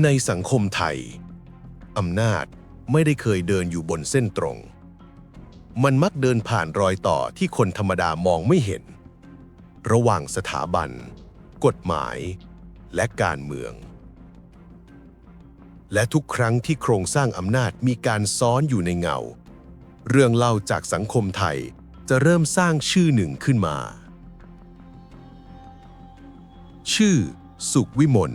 ในสังคมไทย อำนาจไม่ได้เคยเดินอยู่บนเส้นตรง มันมักเดินผ่านรอยต่อที่คนธรรมดามองไม่เห็น ระหว่างสถาบัน กฎหมาย และการเมือง และทุกครั้งที่โครงสร้างอำนาจมีการซ้อนอยู่ในเงา เรื่องเล่าจากสังคมไทยจะเริ่มสร้างชื่อหนึ่งขึ้นมา ชื่อ สุขวิมล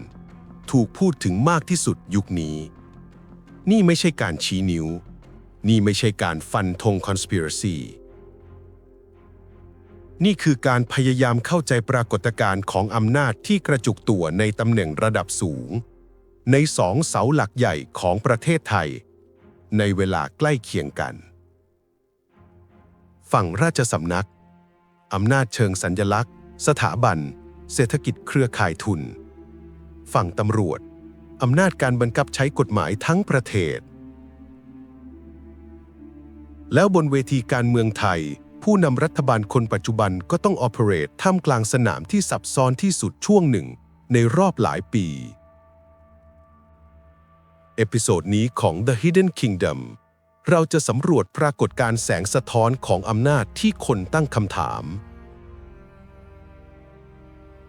ถูกพูดถึงมากที่สุดยุคนี้ นี่ไม่ใช่การชี้นิ้ว นี่ไม่ใช่การฟันธง conspiracy นี่คือการพยายามเข้าใจปรากฏการณ์ของอำนาจที่กระจุกตัวในตำแหน่งระดับสูง ในสองเสาหลักใหญ่ของประเทศไทย ในเวลาใกล้เคียงกัน ฝั่งราชสำนัก อำนาจเชิงสัญญลักษณ์ สถาบัน เศรษฐกิจเครือข่ายทุน ฝั่งตำรวจ อำนาจการบังคับใช้กฎหมายทั้งประเทศ แล้วบนเวทีการเมืองไทย ผู้นำรัฐบาลคนปัจจุบันก็ต้องออ e r a t e ท่ามกลางสนามที่ซับซ้อนที่สุดช่วงหนึ่ง ในรอบหลายปี เอพิโซดนี้ของ The Hidden Kingdom เราจะสำรวจปรากฏการแสงสะท้อนของอำนาจที่คนตั้งคำถาม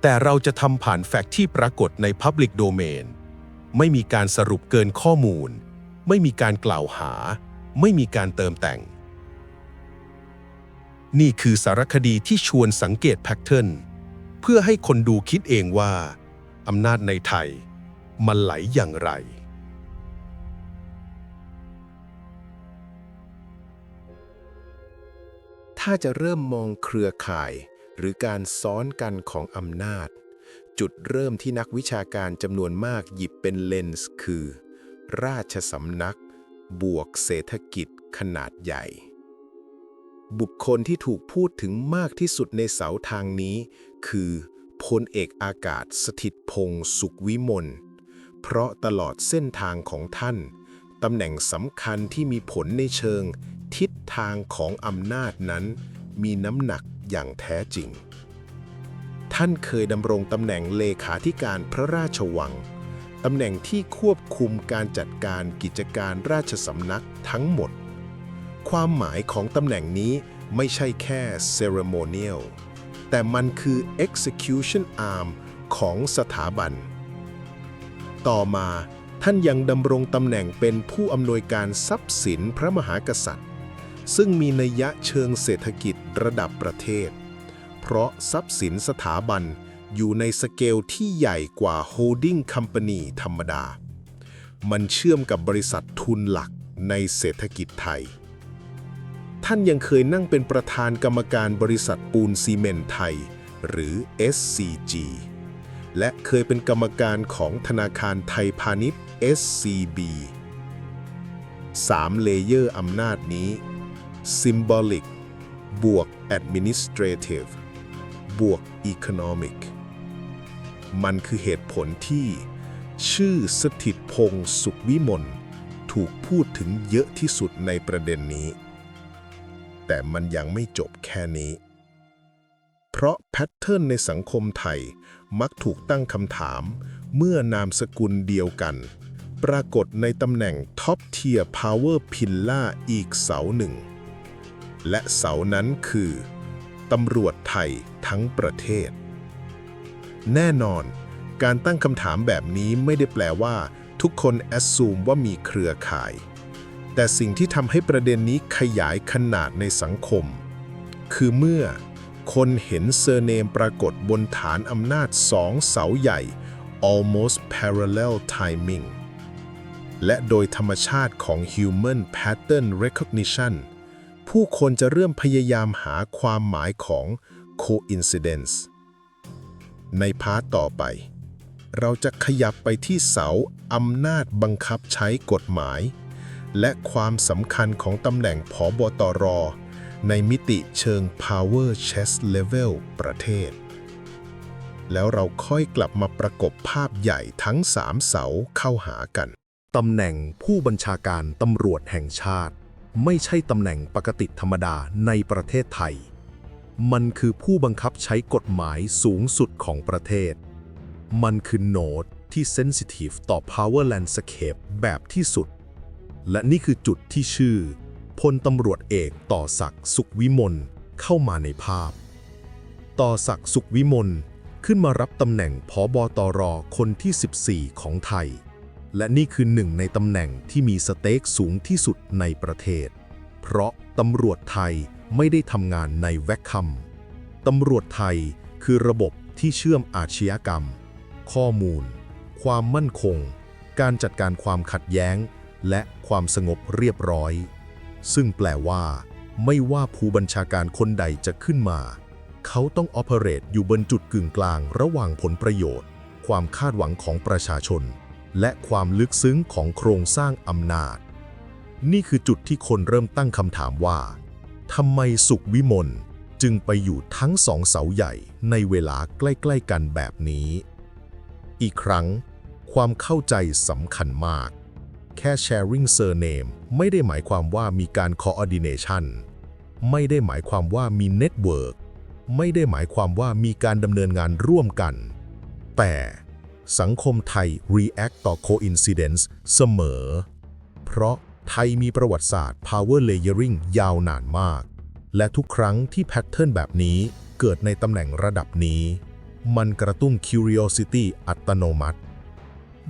แต่เราจะทำผ่านแฟกต์ที่ปรากฏใน Public Domain ไม่มีการสรุปเกินข้อมูล ไม่มีการกล่าวหา ไม่มีการเติมแต่ง นี่คือสารคดีที่ชวนสังเกตแพทเทิร์นเพื่อให้คนดูคิดเองว่าอำนาจในไทย มันไหลอย่างไรถ้าจะเริ่มมองเครือข่าย หรือการซ้อนกันของอำนาจ จุดเริ่มที่นักวิชาการจำนวนมากหยิบเป็นเลนส์คือ ราชสำนัก บวกเศรษฐกิจขนาดใหญ่ บุคคลที่ถูกพูดถึงมากที่สุดในเสาทางนี้ คือพลเอกอากาศสถิตพงศ์สุขวิมลเพราะตลอดเส้นทางของท่านตำแหน่งสำคัญที่มีผลในเชิง ทิศทางของอำนาจนั้น มีน้ำหนัก อย่างแท้จริง ท่านเคยดำรงตำแหน่งเลขาธิการพระราชวัง ตำแหน่งที่ควบคุมการจัดการกิจการราชสำนักทั้งหมด ความหมายของตำแหน่งนี้ไม่ใช่แค่ ceremonial แต่มันคือ execution arm ของสถาบัน ต่อมาท่านยังดำรงตำแหน่งเป็นผู้อำนวยการทรัพย์สินพระมหากษัตริย์ ซึ่งมีนัยยะเชิงเศรษฐกิจระดับประเทศ เพราะทรัพย์สินสถาบันอยู่ในสเกลที่ใหญ่กว่า holding company ธรรมดา มันเชื่อมกับบริษัททุนหลักในเศรษฐกิจไทย ท่านยังเคยนั่งเป็นประธานกรรมการบริษัทปูนซีเมนไทย หรือ SCG และเคยเป็นกรรมการของธนาคารไทยพาณิชย์ SCB 3เลเยอร์อำนาจนี้ Symbolic บวก Administrative บวก Economic มันคือเหตุผลที่ ชื่อสถิตพงศ์สุขวิมลถูกพูดถึงเยอะที่สุดในประเด็นนี้ แต่มันยังไม่จบแค่นี้ เพราะแพทเทิร์นในสังคมไทยมักถูกตั้งคำถาม เมื่อนามสกุลเดียวกัน ปรากฏในตำแหน่งท็อปเทียร์พาวเวอร์พิลล่าอีกเสาหนึ่ง และเสานั้นคือตำรวจไทยทั้งประเทศ แน่นอน การตั้งคำถามแบบนี้ไม่ได้แปลว่า ทุกคนแอสซูมว่ามีเครือข่าย แต่สิ่งที่ทำให้ประเด็นนี้ขยายขนาดในสังคม คือเมื่อคนเห็นเซอร์เนมปรากฏบนฐานอำนาจสองเสาใหญ่ almost parallel timing และโดยธรรมชาติของ human pattern recognition ผู้คนจะเริ่มพยายามหาความหมายของ coincidence ในพาร์ทต่อไป เราจะขยับไปที่เสาอำนาจบังคับใช้กฎหมาย และความสำคัญของตำแหน่งผอบตร ในมิติเชิง power chess level ประเทศ แล้วเราค่อยกลับมาประกบภาพใหญ่ทั้งสามเสาเข้าหากัน ตำแหน่งผู้บัญชาการตำรวจแห่งชาติ ไม่ใช่ตำแหน่งปกติธรรมดาในประเทศไทย มันคือผู้บังคับใช้กฎหมายสูงสุดของประเทศ มันคือโนดที่เซนซิทีฟต่อ power landscape แบบที่สุด และนี่คือจุดที่ชื่อพลตำรวจเอกต่อศักดิ์สุขวิมลเข้ามาในภาพ ต่อศักดิ์สุขวิมลขึ้นมารับตำแหน่งผอบอตรคนที่ 14 ของไทย และนี่คือหนึ่งในตำแหน่งที่มีสเต็กสูงที่สุดในประเทศ เพราะตำรวจไทยไม่ได้ทำงานในแวคคัมตำรวจไทยคือระบบที่เชื่อมอาชญากรรม ข้อมูล ความมั่นคง การจัดการความขัดแย้ง และความสงบเรียบร้อย ซึ่งแปลว่า ไม่ว่าผู้บัญชาการคนใดจะขึ้นมา เขาต้องอ p เ r a t e อยู่บนจุดกึ่งกลางระหว่างผลประโยชน์ ความคาดหวังของประชาชน และความลึกซึ้งของโครงสร้างอำนาจ นี่คือจุดที่คนเริ่มตั้งคำถามว่าทำไมสุขวิมลจึงไปอยู่ทั้งสองเสาใหญ่ในเวลาใกล้ ๆ กันแบบนี้ อีกครั้ง ความเข้าใจสำคัญมาก แค่ sharing surname ไม่ได้หมายความว่ามีการ coordination ไม่ได้หมายความว่ามี network ไม่ได้หมายความว่ามีการดำเนินงานร่วมกัน แต่ สังคมไทย react ต่อ coincidence เสมอ เพราะไทยมีประวัติศาสตร์ power layering ยาวนานมาก และทุกครั้งที่แพทเทิร์นแบบนี้เกิดในตำแหน่งระดับนี้ มันกระตุ้น curiosity อัตโนมัติ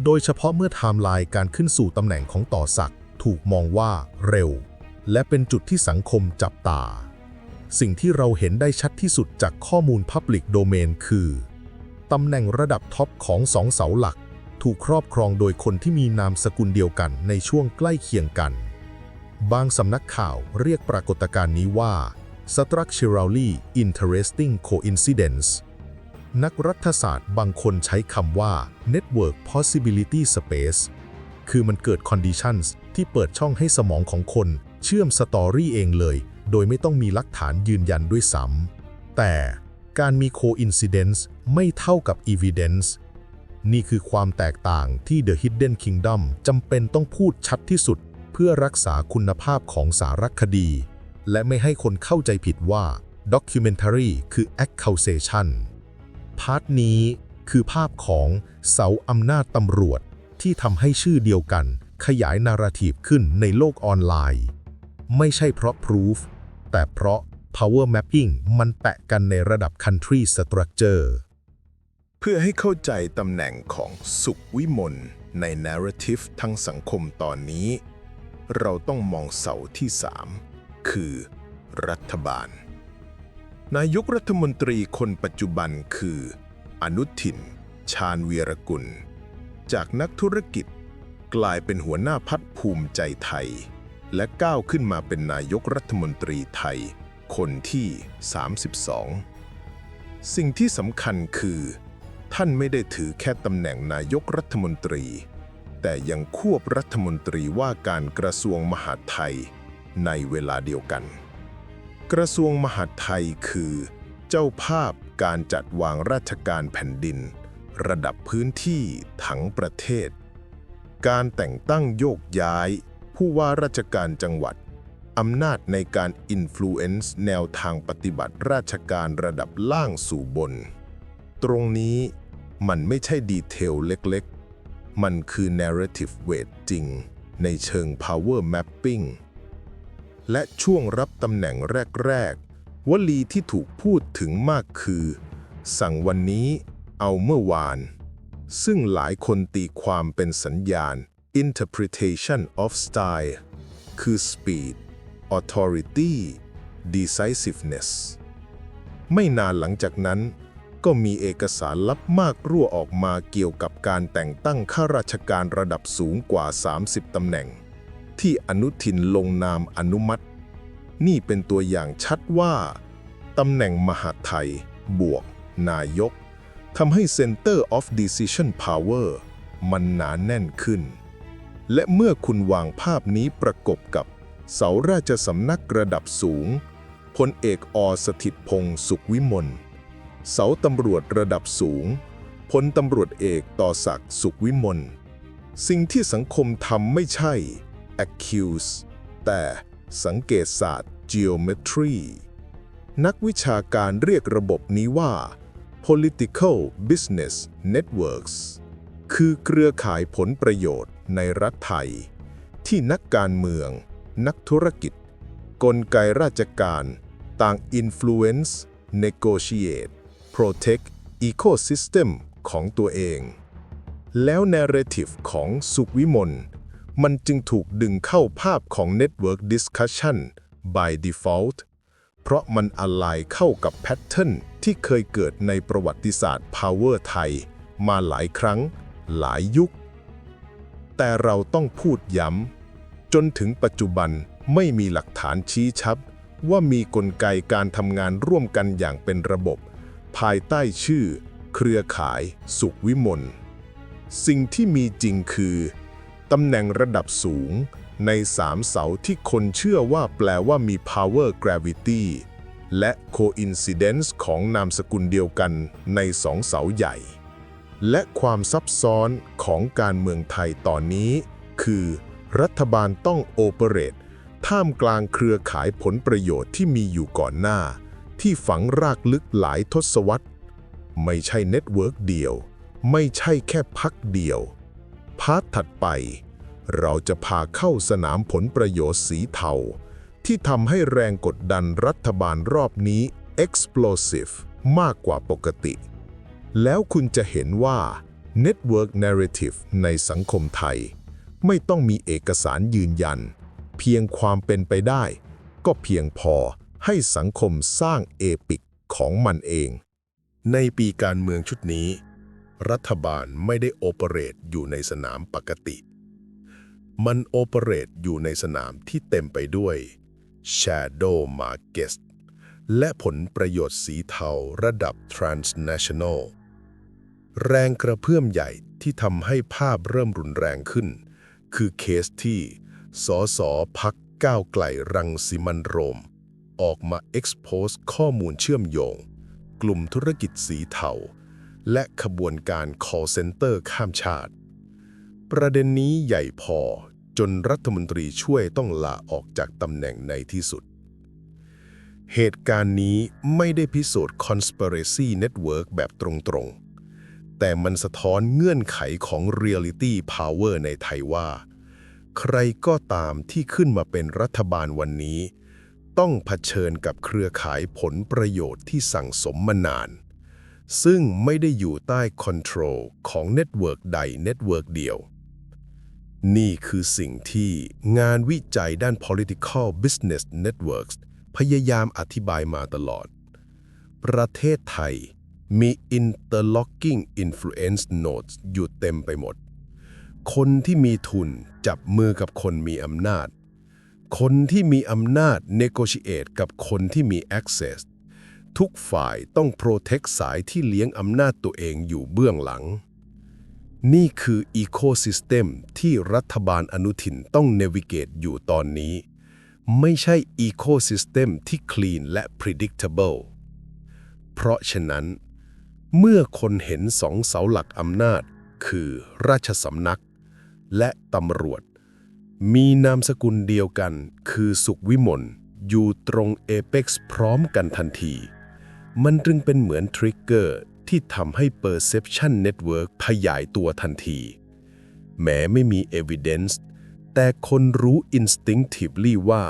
โดยเฉพาะเมื่อไทม์ไลน์การขึ้นสู่ตำแหน่งของต่อศักดิ์ถูกมองว่าเร็ว และเป็นจุดที่สังคมจับตา สิ่งที่เราเห็นได้ชัดที่สุดจากข้อมูล Public Domain คือ ตำแหน่งระดับท็อปของสองเสาหลัก ถูกครอบครองโดยคนที่มีนามสกุลเดียวกันในช่วงใกล้เคียงกัน บางสำนักข่าวเรียกปรากฏการณ์นี้ว่า structurally interesting coincidence นักรัฐศาสตร์บางคนใช้คำว่า network possibility space คือมันเกิด conditions ที่เปิดช่องให้สมองของคนเชื่อมสตอรี่เองเลย โดยไม่ต้องมีหลักฐานยืนยันด้วยซ้ำแต่ การมี coincidence ไม่เท่ากับ evidence นี่คือความแตกต่างที่ The Hidden Kingdom จำเป็นต้องพูดชัดที่สุด เพื่อรักษาคุณภาพของสารคดี และไม่ให้คนเข้าใจผิดว่า documentary คือ accusation พาร์ทนี้คือภาพของเสาอำนาจตำรวจที่ทำให้ชื่อเดียวกัน ขยายนาราทีฟขึ้นในโลกออนไลน์ ไม่ใช่เพราะ proof แต่เพราะ power mapping มันแปะกันในระดับ country structure เพื่อให้เข้าใจตำแหน่งของสุขวิมลใน narrative ทั้งสังคมตอนนี้ เราต้องมองเสาที่ 3 คือ รัฐบาล นายกรัฐมนตรีคนปัจจุบันคือ อนุทิน ชาญวีรกุล จากนักธุรกิจกลายเป็นหัวหน้าพักภูมิใจไทย และก้าวขึ้นมาเป็นนายกรัฐมนตรีไทย คนที่ 32 สิ่งที่สำคัญคือ ท่านไม่ได้ถือแค่ตำแหน่งนายกรัฐมนตรี แต่ยังควบรัฐมนตรีว่าการกระทรวงมหาดไทยในเวลาเดียวกัน กระทรวงมหาดไทยคือ เจ้าภาพการจัดวางราชการแผ่นดิน ระดับพื้นที่ทั้งประเทศ การแต่งตั้งโยกย้าย ผู้ว่าราชการจังหวัด อำนาจในการอิ f ฟลูเอนซ์แนวทางปฏิบัติราชการระดับล่างสู่บน ตรงนี้มันไม่ใช่ดีเทลเล็กๆ มันคือ narrative weight จริง ในเชิง power mapping และช่วงรับตำแหน่งแรก ๆ วลีที่ถูกพูดถึงมากคือ สั่งวันนี้เอาเมื่อวาน ซึ่งหลายคนตีความเป็นสัญญาณ interpretation of style คือ speed authority decisiveness ไม่นานหลังจากนั้น ก็มีเอกสารลับมากรั่วออกมาเกี่ยวกับการแต่งตั้งข้าราชการระดับสูงกว่า 30 ตำแหน่ง ที่อนุทินลงนามอนุมัติ นี่เป็นตัวอย่างชัดว่าตำแหน่งมหาไทย บวก นายกทำให้ Center of Decision Power มันหนาแน่นขึ้น และเมื่อคุณวางภาพนี้ประกบกับ เสาราชสำนักระดับสูงพลเอกอสถิตพงศ์สุขวิมล เสาตำรวจระดับสูงพลตำรวจเอกต่อศักดิ์สุขวิมล สิ่งที่สังคมทำไม่ใช่ accuse แต่สังเกตศาสตร์ geometry นักวิชาการเรียกระบบนี้ว่า political business networks คือเครือข่ายผลประโยชน์ในรัฐไทย ที่นักการเมือง นักธุรกิจ กลไกราชการ ต่าง influence negotiate protect ecosystem ของตัวเอง แล้ว narrative ของสุขวิมล มันจึงถูกดึงเข้าภาพของ network discussion by default เพราะมันอ l ายเข้ากับแพทเทิร์นที่เคยเกิดในประวัติศาสตร์ power ไทย มาหลายครั้ง หลายยุค แต่เราต้องพูดย้ำ จนถึงปัจจุบันไม่มีหลักฐานชี้ชัดว่ามีกลไกการทำงานร่วมกันอย่างเป็นระบบ ภายใต้ชื่อ เครือข่าย สุขวิมล สิ่งที่มีจริงคือตำแหน่งระดับสูง ในสามเสาที่คนเชื่อว่าแปลว่ามี power gravity และ coincidence ของนามสกุลเดียวกันในสองเสาใหญ่ และความซับซ้อนของการเมืองไทยตอนนี้ คือ รัฐบาลต้องโอเปเรตท่ามกลางเครือข่ายผลประโยชน์ที่มีอยู่ก่อนหน้า ที่ฝังรากลึกหลายทศวรรษ ไม่ใช่เน็ตเวิร์กเดียว ไม่ใช่แค่พักเดียว พาร์ทถัดไป เราจะพาเข้าสนามผลประโยชน์สีเทา ที่ทำให้แรงกดดันรัฐบาลรอบนี้ explosive มากกว่าปกติ แล้วคุณจะเห็นว่า Network Narrative ในสังคมไทย ไม่ต้องมีเอกสารยืนยัน เพียงความเป็นไปได้ ก็เพียงพอให้สังคมสร้างเอปิกของมันเอง ในปีการเมืองชุดนี้ รัฐบาลไม่ได้โอเปเรตอยู่ในสนามปกติ มันโอเปเรตอยู่ในสนามที่เต็มไปด้วย Shadow Market และผลประโยชน์สีเทาระดับ transnational แรงกระเพื่อมใหญ่ที่ทำให้ภาพเริ่มรุนแรงขึ้น คือเคสที่สสพักก้าวไกลรังสิมันโรม ออกมา expose ข้อมูลเชื่อมโยง กลุ่มธุรกิจสีเทา และขบวนการ call center ข้ามชาติ ประเด็นนี้ใหญ่พอจนรัฐมนตรีช่วยต้องลาออกจากตำแหน่งในที่สุด เหตุการณ์นี้ไม่ได้พิสูจน์ conspiracy network แบบตรงๆ แต่มันสะท้อนเงื่อนไขของ reality power ในไทยว่า ใครก็ตามที่ขึ้นมาเป็นรัฐบาลวันนี้ ต้องเผชิญกับเครือข่ายผลประโยชน์ที่สั่งสมมานาน ซึ่งไม่ได้อยู่ใต้คอนโทรลของเน็ตเวิร์กใดเน็ตเวิร์กเดียว นี่คือสิ่งที่งานวิจัยด้าน political business networks พยายามอธิบายมาตลอด ประเทศไทย มี interlocking influence nodes อยู่เต็มไปหมด คนที่มีทุนจับมือกับคนมีอำนาจ คนที่มีอำนาจ negotiate กับคนที่มี access ทุกฝ่ายต้อง protect สายที่เลี้ยงอำนาจตัวเองอยู่เบื้องหลัง นี่คือ ecosystem ที่รัฐบาลอนุทินต้อง navigate อยู่ตอนนี้ ไม่ใช่ ecosystem ที่ clean และ predictable เพราะฉะนั้น เมื่อคนเห็นสองเสาหลักอำนาจ คือราชสำนัก และตำรวจ มีนามสกุลเดียวกัน คือสุขวิมลอยู่ตรงเอเ x พร้อมกันทันที มันจึงเป็นเหมือนทริกเกอร์ที่ทำให้ Perception Network ขยายตัวทันที แม้ไม่มี Evidence แต่คนรู้ Instinctively ว่า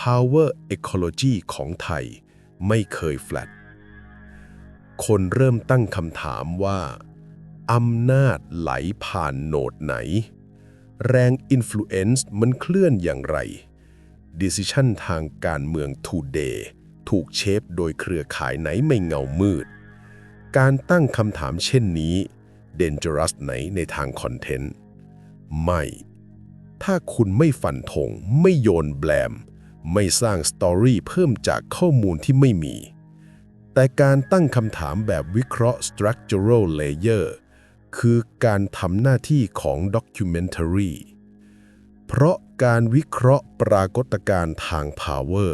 Power Ecology ของไทย ไม่เคย flat คนเริ่มตั้งคำถามว่าอำนาจไหลผ่านโหนดไหน แรง Influence มันเคลื่อนอย่างไร Decision ทางการเมือง Today ถูกเชฟโดยเครือข่ายไหนไม่เงามืด การตั้งคำถามเช่นนี้ Dangerous ไหนในทางคอนเทนต์ ไม่ ถ้าคุณไม่ฟันธงไม่โยนแบลม ไม่สร้างสตอรี่เพิ่มจากข้อมูลที่ไม่มี แต่การตั้งคำถามแบบวิเคราะห์ structural layer คือการทำหน้าที่ของ documentary เพราะการวิเคราะห์ปรากฏการณ์ทาง power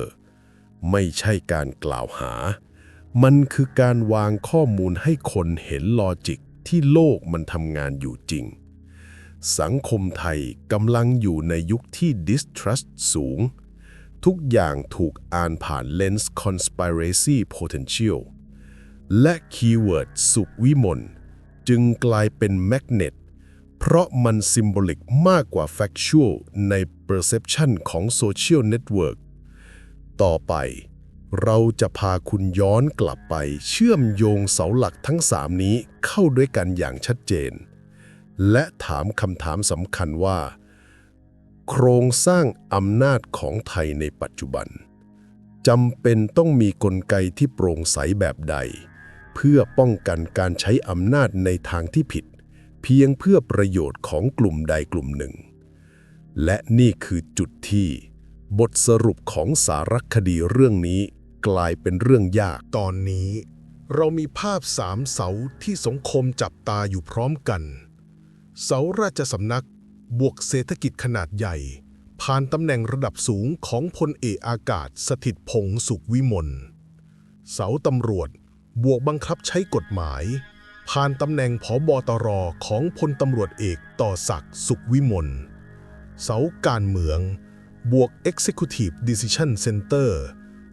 ไม่ใช่การกล่าวหา มันคือการวางข้อมูลให้คนเห็นลอจิกที่โลกมันทำงานอยู่จริง สังคมไทยกำลังอยู่ในยุคที่ distrust สูง ทุกอย่างถูกอ่านผ่านเลนส์ conspiracy potential และคีย์เวิร์ดสุขวิมลจึงกลายเป็นแมกเนตเพราะมัน symbolic มากกว่า factual ใน perception ของ social network ต่อไป เราจะพาคุณย้อนกลับไปเชื่อมโยงเสาหลักทั้งสามนี้เข้าด้วยกันอย่างชัดเจน และถามคำถามสำคัญว่า โครงสร้างอำนาจของไทยในปัจจุบันจำเป็นต้องมีกลไกที่โปร่งใสแบบใด เพื่อป้องกันการใช้อำนาจในทางที่ผิด เพียงเพื่อประโยชน์ของกลุ่มใดกลุ่มหนึ่ง และนี่คือจุดที่ บทสรุปของสารคดีเรื่องนี้กลายเป็นเรื่องยากตอนนี้ เรามีภาพสามเสาที่สังคมจับตาอยู่พร้อมกัน เสาราชสำนัก บวกเศรษฐกิจขนาดใหญ่ ผ่านตำแหน่งระดับสูงของพลเอกอากาศสถิตพงษ์สุขวิมล เสาตำรวจบวกบังคับใช้กฎหมาย ผ่านตำแหน่งผอบอตรของพลตำรวจเอกต่อศักดิ์สุขวิมล เสาการเมือง บวก Executive Decision Center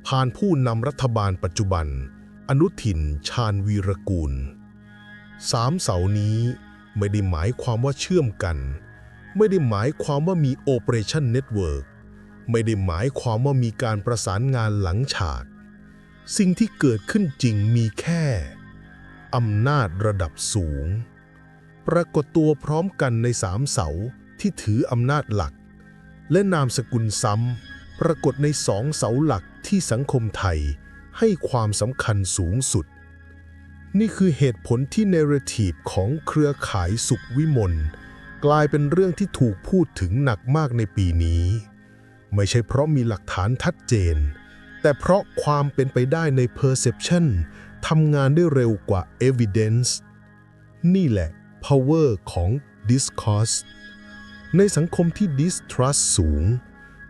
ผ่านผู้นำรัฐบาลปัจจุบัน อนุทินชาญวีรกูลสามเสานี้ไม่ได้หมายความว่าเชื่อมกัน ไม่ได้หมายความว่ามี Operation Network ไม่ได้หมายความว่ามีการประสานงานหลังฉาก สิ่งที่เกิดขึ้นจริงมีแค่อำนาจระดับสูง ปรากฏตัวพร้อมกันในสามเสาที่ถืออำนาจหลัก และนามสกุลซ้ำปรากฏในสองเสาหลักที่สังคมไทยให้ความสำคัญสูงสุด นี่คือเหตุผลที่เนเรทีฟของเครือข่ายสุขวิมล กลายเป็นเรื่องที่ถูกพูดถึงหนักมากในปีนี้ ไม่ใช่เพราะมีหลักฐานชัดเจน แต่เพราะความเป็นไปได้ใน perception ทำงานได้เร็วกว่า evidence นี่แหละ power ของ discourse ในสังคมที่ distrust สูง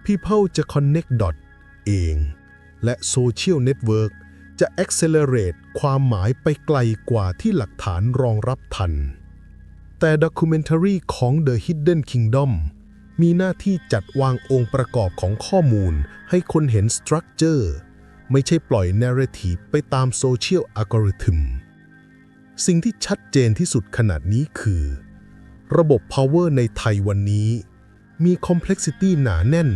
people จะ connect dot เอง และ social network จะ accelerate ความหมายไปไกลกว่าที่หลักฐานรองรับทัน แต่ด็อก umentary ของ The Hidden Kingdom มีหน้าที่จัดวางองค์ประกอบของข้อมูลให้คนเห็นสตรัคเจอร์ไม่ใช่ปล่อยเนเรทีฟไปตามโซเชียลอัลกอริทึมสิ่งที่ชัดเจนที่สุดขนาดนี้คือ ระบบ power ในไทยวันนี้ มี complexity หนาแน่น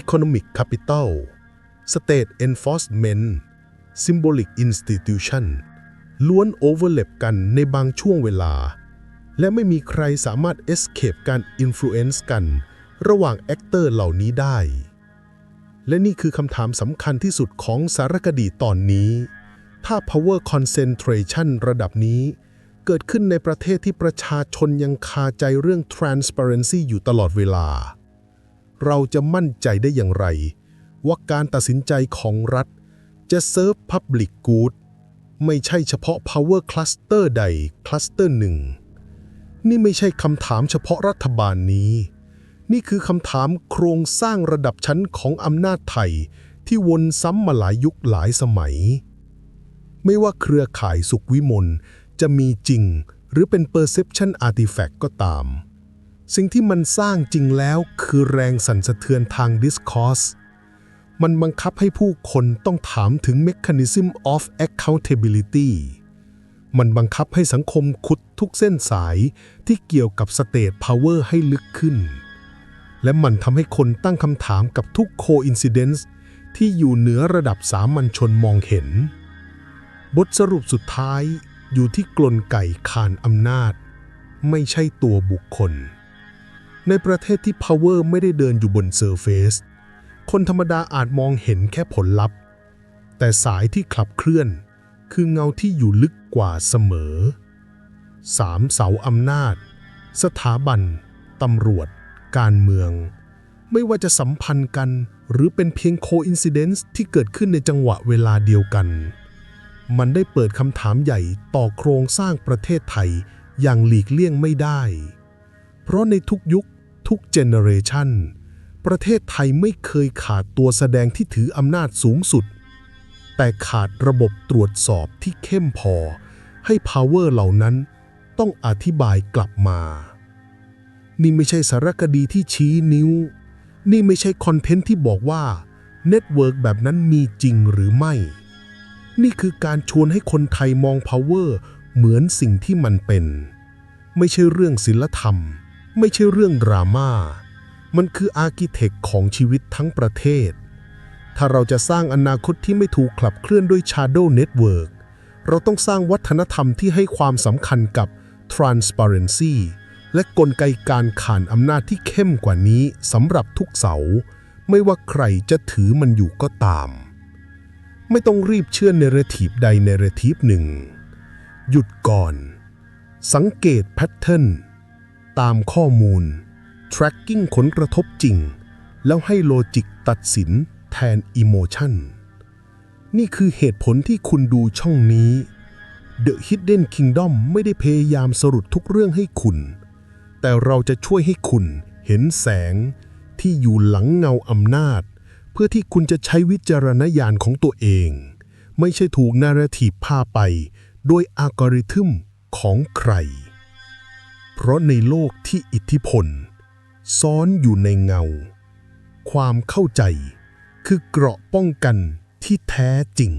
economic capital state enforcement symbolic institution ล้วน overlap กันในบางช่วงเวลา และไม่มีใครสามารถ escape การ influence กัน ระหว่าง actor เหล่านี้ได้ และนี่คือคำถามสำคัญที่สุดของสารคดีตอนนี้ ถ้า power concentration ระดับนี้ เกิดขึ้นในประเทศที่ประชาชนยังคาใจเรื่อง transparency อยู่ตลอดเวลา เราจะมั่นใจได้อย่างไร ว่าการตัดสินใจของรัฐ จะ serve public good ไม่ใช่เฉพาะ power cluster ใด cluster หนึ่ง นี่ไม่ใช่คำถามเฉพาะรัฐบาลนี้ นี่คือคำถามโครงสร้างระดับชั้นของอำนาจไทย ที่วนซ้ำมาหลายยุคหลายสมัย ไม่ว่าเครือข่ายสุขวิมลจะมีจริง หรือเป็น perception artifact ก็ตาม สิ่งที่มันสร้างจริงแล้วคือแรงสั่นสะเทือนทาง discourse มันบังคับให้ผู้คนต้องถามถึง mechanism of accountability มันบังคับให้สังคมขุดทุกเส้นสายที่เกี่ยวกับ state power ให้ลึกขึ้น และมันทำให้คนตั้งคำถามกับทุก coincidence ที่อยู่เหนือระดับสามัญชนมองเห็น บทสรุปสุดท้ายอยู่ที่กลนไก่ขานอำนาจ ไม่ใช่ตัวบุคคล ในประเทศที่ power ไม่ได้เดินอยู่บน surface คนธรรมดาอาจมองเห็นแค่ผลลัพธ์ แต่สายที่ขับเคลื่อน คือเงาที่อยู่ลึก กว่าเสมอสามเสาอำนาจ สถาบันตำรวจ การเมือง ไม่ว่าจะสัมพันธ์กัน หรือเป็นเพียงโคอินซิเดนซ์ที่เกิดขึ้นในจังหวะเวลาเดียวกัน มันได้เปิดคำถามใหญ่ต่อโครงสร้างประเทศไทยอย่างหลีกเลี่ยงไม่ได้ เพราะในทุกยุคทุกเจเนเรชันประเทศไทยไม่เคยขาดตัวแสดงที่ถืออำนาจสูงสุด แต่ขาดระบบตรวจสอบที่เข้มพอ ให้ power เหล่านั้นต้องอธิบายกลับมา นี่ไม่ใช่สารคดีที่ชี้นิ้ว นี่ไม่ใช่คอนเทนต์ที่บอกว่าเน็ตเวิร์กแบบนั้นมีจริงหรือไม่ นี่คือการชวนให้คนไทยมอง power เหมือนสิ่งที่มันเป็น ไม่ใช่เรื่องศิลธรรม ไม่ใช่เรื่องดราม่า มันคืออาร์กิเทคของชีวิตทั้งประเทศ ถ้าเราจะสร้างอนาคตที่ไม่ถูกขับเคลื่อนด้วย Shadow Network เราต้องสร้างวัฒนธรรมที่ให้ความสำคัญกับ Transparency และกลไกการขานอำนาจที่เข้มกว่านี้สำหรับทุกเสา ไม่ว่าใครจะถือมันอยู่ก็ตาม ไม่ต้องรีบเชื่อเนเรทีฟใดเนเรทีฟหนึ่ง หยุดก่อน สังเกตแพทเทิร์นตามข้อมูล tracking ผลกระทบจริง แล้วให้โลจิกตัดสินแทนอิโมชัน นี่คือเหตุผลที่คุณดูช่องนี้ The Hidden Kingdom ไม่ได้พยายามสรุปทุกเรื่องให้คุณ แต่เราจะช่วยให้คุณเห็นแสงที่อยู่หลังเงาอำนาจ เพื่อที่คุณจะใช้วิจารณญาณของตัวเอง ไม่ใช่ถูกนาราทีพาไป โดยอัลกอริทึมของใคร เพราะในโลกที่อิทธิพล ซ้อนอยู่ในเงา ความเข้าใจคือเกราะป้องกัน ที่แท้จริง